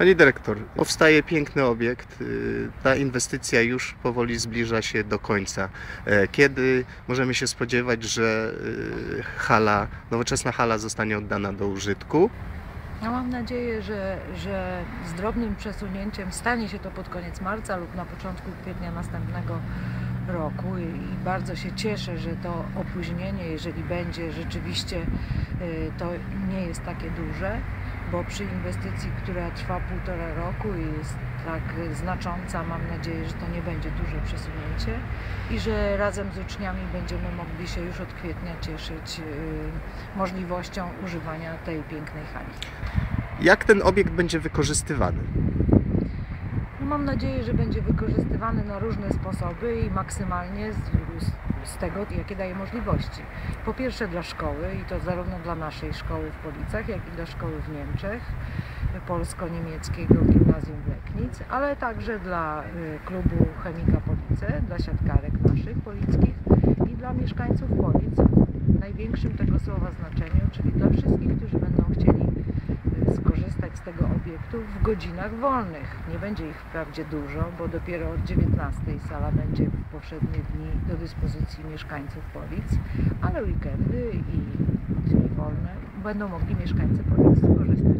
Pani dyrektor, powstaje piękny obiekt. y, Ta inwestycja już powoli zbliża się do końca. E, Kiedy możemy się spodziewać, że y, hala, nowoczesna hala zostanie oddana do użytku? Ja mam nadzieję, że, że z drobnym przesunięciem stanie się to pod koniec marca lub na początku kwietnia następnego roku i, i bardzo się cieszę, że to opóźnienie, jeżeli będzie rzeczywiście, y, to nie jest takie duże, bo przy inwestycji, która trwa półtora roku i jest tak znacząca, mam nadzieję, że to nie będzie duże przesunięcie i że razem z uczniami będziemy mogli się już od kwietnia cieszyć y, możliwością używania tej pięknej hali. Jak ten obiekt będzie wykorzystywany? No mam nadzieję, że będzie wykorzystywany na różne sposoby i maksymalnie z, z, z tego, jakie daje możliwości. Po pierwsze dla szkoły i to zarówno dla naszej szkoły w Policach, jak i dla szkoły w Niemczech, polsko-niemieckiego gimnazjum w Leknic, ale także dla y, klubu Chemika Police, dla siatkarek naszych polickich i dla mieszkańców Polic w największym tego słowa znaczeniu, czyli dla wszystkich, którzy będą chcieli y, skorzystać obiektu w godzinach wolnych. Nie będzie ich wprawdzie dużo, bo dopiero od 19 sala będzie w powszednie dni do dyspozycji mieszkańców Polic, ale weekendy i dni wolne będą mogli mieszkańcy Polic skorzystać.